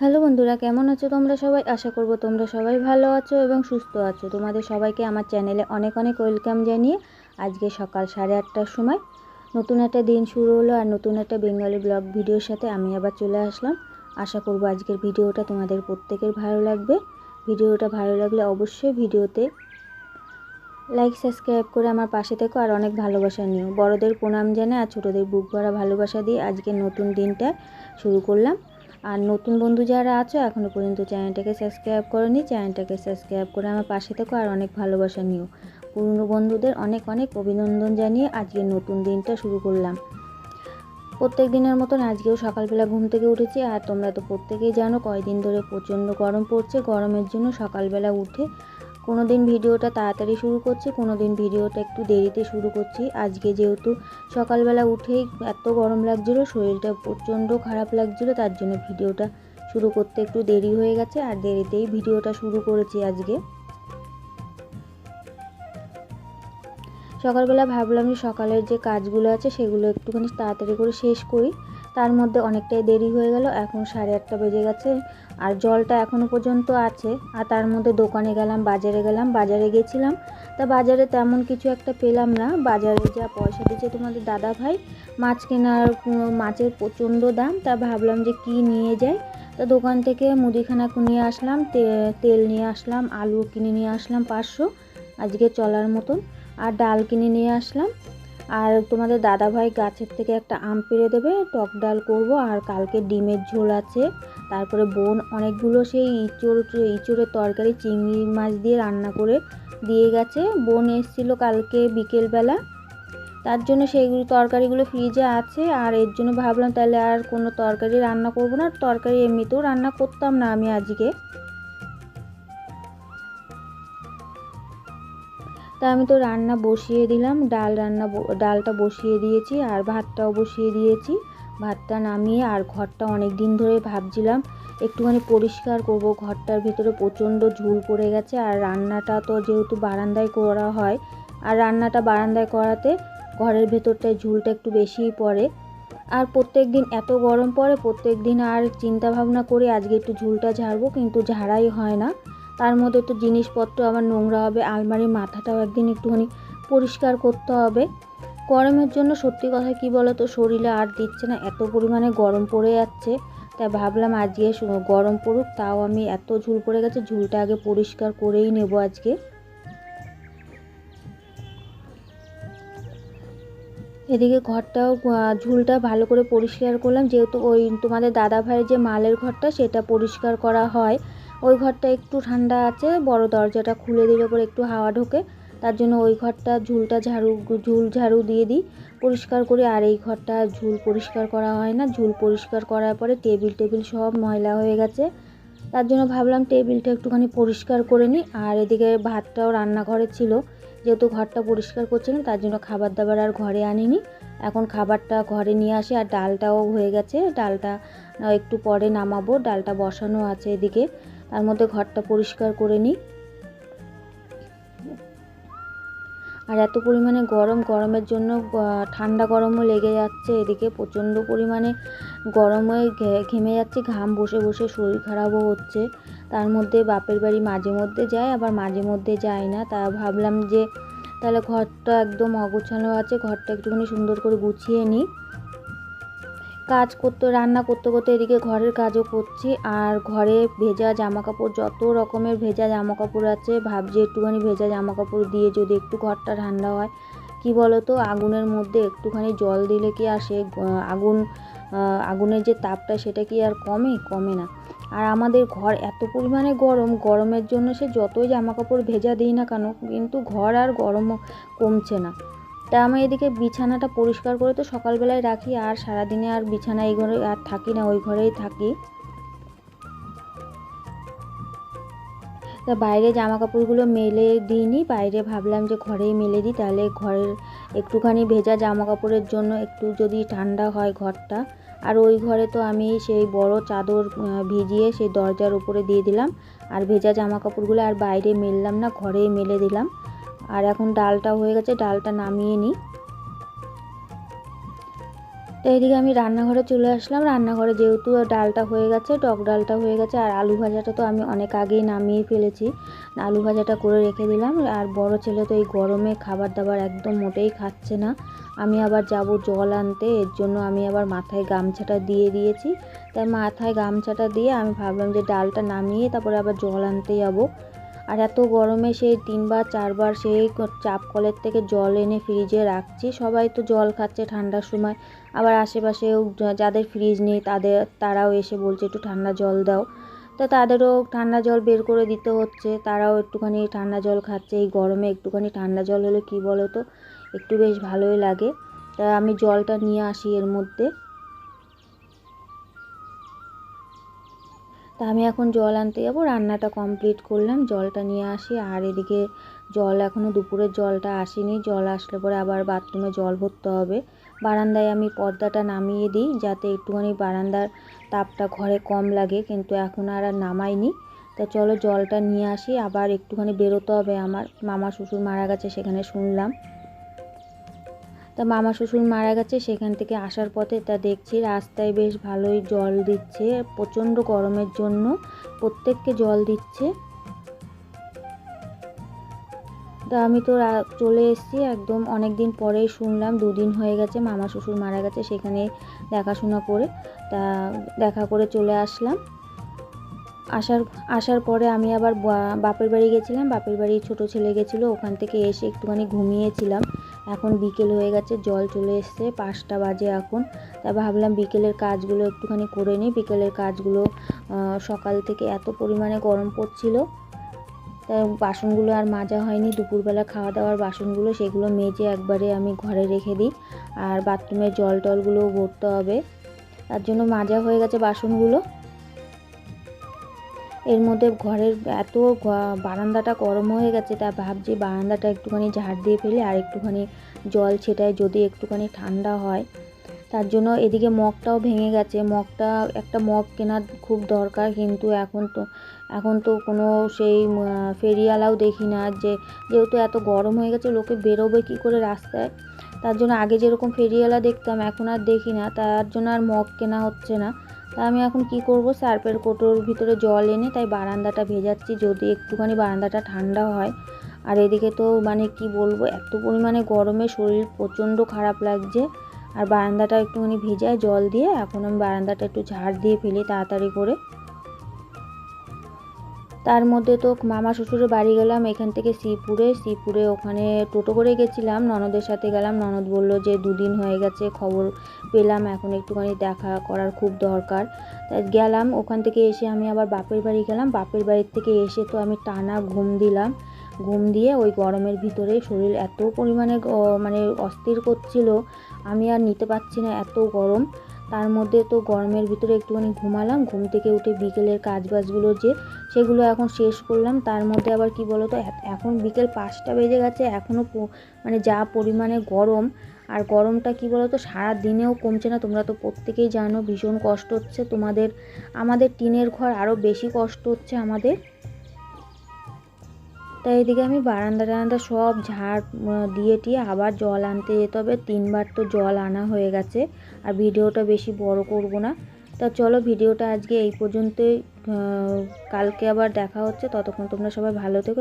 Hello বন্ধুরা, কেমন আছো তোমরা সবাই? আশা করব তোমরা সবাই ভালো আছো এবং সুস্থ আছো। তোমাদের সবাইকে আমার চ্যানেলে অনেক অনেক ওয়েলকাম জানিয়ে আজকে সকাল সাড়ে আটটার সময় নতুন একটা দিন শুরু হলো আর নতুন একটা বেঙ্গলি ব্লগ ভিডিওর সাথে আমি আবার চলে আসলাম। আশা করব আজকের ভিডিওটা তোমাদের প্রত্যেকের ভালো লাগবে। ভিডিওটা ভালো লাগলে অবশ্যই ভিডিওতে লাইক সাবস্ক্রাইব করে আমার পাশে থেকো আর অনেক ভালোবাসা নিও। বড়দের প্রণাম জানে আর ছোটোদের বুক ভরা ভালোবাসা দিয়ে আজকে নতুন দিনটা শুরু করলাম। আর নতুন বন্ধু যারা আছো এখনও পর্যন্ত চ্যানেলটাকে সাবস্ক্রাইব করনি, চ্যানেলটাকে সাবস্ক্রাইব করে আমার পাশে থেকো আর অনেক ভালোবাসা নিও। পুরনো বন্ধুদের অনেক অনেক অভিনন্দন জানিয়ে আজকে নতুন দিনটা শুরু করলাম। প্রত্যেক দিনের মতন আজকেও সকালবেলা ঘুম থেকে উঠেছি আর তোমরা তো প্রত্যেকেই জানো কয়দিন ধরে প্রচণ্ড গরম পড়ছে। গরমের জন্য সকালবেলা উঠে কোনো দিন ভিডিওটা তাড়াতাড়ি শুরু করছি কোনো দিন ভিডিওটা একটু দেরিতে শুরু করছি। আজকে যেহেতু সকালবেলা উঠেই এত গরম লাগছিল, শরীরটা প্রচণ্ড খারাপ লাগছিল, তার জন্য ভিডিওটা শুরু করতে একটু দেরি হয়ে গেছে, আর দেরিতেই ভিডিওটা শুরু করেছি আজকে। সকালবেলা ভাবলাম যে সকালের যে কাজগুলো আছে সেগুলো একটুখানি তাড়াতাড়ি করে শেষ করি। তার মধ্যে অনেকটাই দেরি হয়ে গেল, এখন সাড়ে আটটা বেজে গেছে আর জলটা এখনও পর্যন্ত আছে। আর তার মধ্যে দোকানে গেলাম, বাজারে গেলাম, বাজারে গেছিলাম। তা বাজারে তেমন কিছু একটা পেলাম না। বাজারে যা পয়সা দিয়েছে তোমাদের দাদা ভাই, মাছ কেনার, মাছের প্রচণ্ড দাম। তা ভাবলাম যে কি নিয়ে যাই। তা দোকান থেকে মুদিখানা নিয়ে আসলাম তেল নিয়ে আসলাম, আলু কিনে নিয়ে আসলাম পাঁচশো, আজকে চলার মতন। আর ডাল কিনে নিয়ে আসলাম। আর তোমাদের দাদাভাই গাছের থেকে একটা আম পেড়ে দেবে, টক ডাল করব, আর কালকে ডিমের ঝোল আছে। তারপরে বোন অনেকগুলো সেই ইঁচড়, ইঁচড়ের তরকারি, চিংড়ি মাছ দিয়ে রান্না করে দিয়ে গেছে। বোন এসেছিল কালকে বিকেলবেলা। তার জন্য সেইগুলো তরকারিগুলো ফ্রিজে আছে। আর এর জন্য ভাবলাম তাহলে আর কোনো তরকারি রান্না করব না। তরকারি এমনিতেও রান্না করতাম না আমি আজকে। তা আমি তো রান্না বসিয়ে দিলাম, ডাল রান্না ডালটা বসিয়ে দিয়েছি আর ভাতটাও বসিয়ে দিয়েছি। ভাতটা নামিয়ে আর ঘরটা অনেক দিন ধরে ভাবছিলাম একটুখানি পরিষ্কার করব, ঘরটার ভিতরে প্রচণ্ড ঝুল পড়ে গেছে আর রান্নাটা তো যেহেতু বারান্দায় করা হয়, আর রান্নাটা বারান্দায় করাতে ঘরের ভেতরটায় ঝুলটা একটু বেশিই পড়ে। আর প্রত্যেক দিন এত গরম পড়ে প্রত্যেক দিন আর চিন্তা ভাবনা করে আজকে একটু ঝুলটা ঝাড়বো, কিন্তু ঝাড়াই হয় না। তার মধ্যে তো জিনিসপত্র, আবার নোংরা হবে, আলমারির মাথাটাও একদিন একটুখানি পরিষ্কার করতে হবে। গরমের জন্য সত্যি কথা কি বলো তো শরীরে আর দিচ্ছে না, এত পরিমাণে গরম পড়ে যাচ্ছে। তাই ভাবলাম আজকে গরম পড়ুক, তাও আমি এত ঝুল পড়ে গেছে, ঝুলটা আগে পরিষ্কার করেই নেব আজকে। এদিকে ঘরটাও ঝুলটা ভালো করে পরিষ্কার করলাম, যেহেতু ওই তোমাদের দাদা ভাইয়ের যে মালের ঘরটা, সেটা পরিষ্কার করা হয়। ওই ঘরটা একটু ঠান্ডা আছে, বড় দরজাটা খুলে দিলে পরে একটু হাওয়া ঢোকে। তার জন্য ওই ঘরটা ঝুলটা ঝাড়ু, ঝুল ঝাড়ু দিয়ে দিই। পরিষ্কার করে আর এই ঘরটা ঝুল পরিষ্কার করা হয় না। ঝুল পরিষ্কার করার পরে টেবিল টেবিল সব ময়লা হয়ে গেছে। তার জন্য ভাবলাম টেবিলটা একটুখানি পরিষ্কার করে নিই। আর এদিকে ভাতটাও রান্নাঘরে ছিল। যেহেতু ঘরটা পরিষ্কার করছিলাম, তার জন্য খাবার দাবার আর ঘরে আনিনি। এখন খাবারটা ঘরে নিয়ে আসি। আর ডালটাও হয়ে গেছে। ডালটা একটু পরে নামাবো। ডালটা বসানো আছে এদিকে। তার মধ্যে ঘরটা পরিষ্কার করে নিই। আর এত পরিমাণে গরম, গরমের জন্য ঠান্ডা গরমও লেগে যাচ্ছে এদিকে। প্রচণ্ড পরিমাণে গরমে ঘেমে যাচ্ছে, ঘাম বসে বসে শরীর খারাপও হচ্ছে। তার মধ্যে বাপের বাড়ি মাঝে মধ্যে যায়, আবার মাঝে মধ্যে যায় না। তা ভাবলাম যে, তাহলে ঘরটা একদম অগোছানো আছে, ঘরটা একটুখানি সুন্দর করে গুছিয়ে নিই। কাজ করতে, রান্না করতে করতে এদিকে ঘরের কাজও করছি। আর ঘরে ভেজা জামা কাপড় যত রকমের ভেজা জামা কাপড় আছে, ভাবছি একটুখানি ভেজা জামা কাপড় দিয়ে যদি একটু ঘরটা ঠান্ডা হয়। কি বলো তো আগুনের মধ্যে একটুখানি জল দিলে কি আর সে আগুন আগুনের যে তাপটা সেটা কি আর কমে? কমে না। আর আমাদের ঘর এত পরিমাণে গরম, গরমের জন্য সে যতই জামা কাপড় ভেজা দিই না কেন, কিন্তু ঘর আর গরম কমছে না। তা আমি এদিকে বিছানাটা পরিষ্কার করে তো সকালবেলায় রাখি, আর সারাদিনে আর বিছানা এই ঘরে আর থাকি না, ওই ঘরেই থাকি। তা বাইরে জামা কাপড়গুলো মেলে দিইনি, বাইরে ভাবলাম যে ঘরেই মেলে দিই, তাহলে ঘরের একটুখানি ভেজা জামা কাপড়ের জন্য একটু যদি ঠান্ডা হয় ঘরটা, আর ওই ঘরে তো আমি সেই বড় চাদর ভিজিয়ে সেই দরজার উপরে দিয়ে দিলাম, আর ভেজা জামা কাপড়গুলো আর বাইরে মেললাম না, ঘরেই মেলে দিলাম। আর এখন ডালটা হয়ে গেছে, ডালটা নামিয়ে নিই। তো এইদিকে আমি রান্নাঘরে চলে আসলাম। রান্নাঘরে যেহেতু ডালটা হয়ে গেছে, টক ডালটা হয়ে গেছে, আর আলু ভাজাটা তো আমি অনেক আগেই নামিয়ে ফেলেছি। আলু ভাজাটা করে রেখে দিলাম, আর বড় ছেলে তো এই গরমে খাবার দাবার একদম মোটেই খাচ্ছে না। আমি আবার যাব জল আনতে, এর জন্য আমি আবার মাথায় গামছাটা দিয়ে দিয়েছি। তাই মাথায় গামছাটা দিয়ে আমি ভাবলাম যে ডালটা নামিয়ে তারপরে আবার জল আনতে যাব। আর এত গরমে সেই তিনবার, চারবার সেই চাপ কলের থেকে জল এনে ফ্রিজে রাখছি। সবাই তো জল খাচ্ছে ঠান্ডার সময়। আবার আশেপাশেও যাদের ফ্রিজ নেই, তাদের, তারাও এসে বলছে, একটু ঠান্ডা জল দাও। তো তাদেরও ঠান্ডা জল বের করে দিতে হচ্ছে। তারাও একটুখানি ঠান্ডা জল খাচ্ছে। এই গরমে একটুখানি ঠান্ডা জল হলে কী বলো তো একটু বেশ ভালোই লাগে। তা আমি জলটা নিয়ে আসি এর মধ্যে। তা আমি এখন জল আনতে যাব। রান্নাটা কমপ্লিট করলাম, জলটা নিয়ে আসি। আর এদিকে জল এখনও দুপুরের জলটা আসেনি। জল আসলে পরে আবার বাথরুমে জল ভরতে হবে। বারান্দায় আমি পর্দাটা নামিয়ে দিই যাতে একটুখানি বারান্দার তাপটা ঘরে কম লাগে, কিন্তু এখন আর আর নামাইনি। তা চলো জলটা নিয়ে আসি। আবার একটুখানি বেরোতে হবে আমার। মামা, শ্বশুর মারা গেছে সেখানে শুনলাম। তা মামা শ্বশুর মারা গেছে, সেখান থেকে আসার পথে তা দেখছি রাস্তায় বেশ ভালোই জল দিচ্ছে, প্রচণ্ড গরমের জন্য প্রত্যেককে জল দিচ্ছে। তা আমি তো চলে এসেছি, একদম অনেক দিন পরেই শুনলাম, দুদিন হয়ে গেছে মামা শ্বশুর মারা গেছে, সেখানে দেখাশোনা করে তা দেখা করে চলে আসলাম। আসার আসার পরে আমি আবার বাপের বাড়ি গেছিলাম, বাপের বাড়ি ছোট ছেলে গেছিল, ওখান থেকে এসে একটুখানি ঘুমিয়েছিলাম। এখন বিকেল হয়ে গেছে, জল চলে এসছে, পাঁচটা বাজে এখন। তা ভাবলাম বিকেলের কাজগুলো একটুখানি করে নিই। বিকেলের কাজগুলো সকাল থেকে এত পরিমাণে গরম পড়ছিল। তাই বাসনগুলো আর মাজা হয়নি। দুপুরবেলা খাওয়া দাওয়ার বাসনগুলো, সেগুলো মেজে একবারে আমি ঘরে রেখে দিই। আর বাথরুমের জল টলগুলোও ভরতে হবে। তার জন্য মাজা হয়ে গেছে বাসনগুলো। এর মধ্যে ঘরের এত বারান্দাটা গরম হয়ে গেছে, তা ভাবছি বারান্দাটা একটুখানি ঝাড় দিয়ে ফেলি আর একটুখানি জল ছেটায় যদি একটুখানি ঠান্ডা হয়। তার জন্য এদিকে মগটাও ভেঙে গেছে। মগটা, একটা মগ কেনার খুব দরকার কিন্তু এখন তো এখন তো কোনো সেই ফেরিওয়ালাও দেখি না। যে, যেহেতু এত গরম হয়ে গেছে, লোকে বেরোবে কী করে রাস্তায়? তার জন্য আগে যেরকম ফেরিওয়ালা দেখতাম, এখন আর দেখি না। তার জন্য আর মগ কেনা হচ্ছে না। তা আমি এখন কি করব? সার্পের কোটোর ভিতরে জল এনে তাই বারান্দাটা ভেজাচ্ছি। যদি একটুখানি বারান্দাটা ঠান্ডা হয়। আর এদিকে তো মানে কি বলব? এত পরিমাণে গরমে শরীর প্রচণ্ড খারাপ লাগছে। আর বারান্দাটা একটুখানি ভেজায় জল দিয়ে এখন আমি বারান্দাটা একটু ঝাড় দিয়ে ফেলি তাড়াতাড়ি করে। তার মধ্যে তো মামা শ্বশুরের বাড়ি গেলাম, এখান থেকে শ্রীপুরে। শ্রীপুরে ওখানে টোটো করে গেছিলাম, ননদের সাথে গেলাম। ননদ বলল যে দুদিন হয়ে গেছে, খবর পেলাম, এখন একটুখানি দেখা করার খুব দরকার। তাই গেলাম, ওখান থেকে এসে আমি আবার বাপের বাড়ি গেলাম। বাপের বাড়ির থেকে এসে তো আমি টানা ঘুম দিলাম। ঘুম দিয়ে ওই গরমের ভিতরে শরীর এত পরিমাণে মানে অস্থির করছিল, আমি আর নিতে পারছি না এত গরম। তার মধ্যে তো গরমের ভিতরে একটুখানি ঘুমালাম, ঘুম থেকে উঠে বিকেলের কাজ বাজগুলো যে সেগুলো এখন শেষ করলাম। তার মধ্যে আবার কি বলো তো এখন বিকেল পাঁচটা বেজে গেছে এখনও মানে যা পরিমাণে গরম। আর গরমটা কি বলো তো সারা দিনেও কমছে না। তোমরা তো প্রত্যেকেই জানো ভীষণ কষ্ট হচ্ছে তোমাদের। আমাদের টিনের ঘর আরও বেশি কষ্ট হচ্ছে আমাদের। তাই এদিকে আমি বারান্দা টারান্দা সব ঝাড় দিয়ে টিয়ে আবার জল আনতে যেতে হবে। তিনবার তো জল আনা হয়ে গেছে, আর ভিডিওটা বেশি বড় করব না। তা চলো ভিডিওটা আজকে এই পর্যন্তই কালকে আবার দেখা হচ্ছে। ততক্ষণ তোমরা সবাই ভালো থেকো।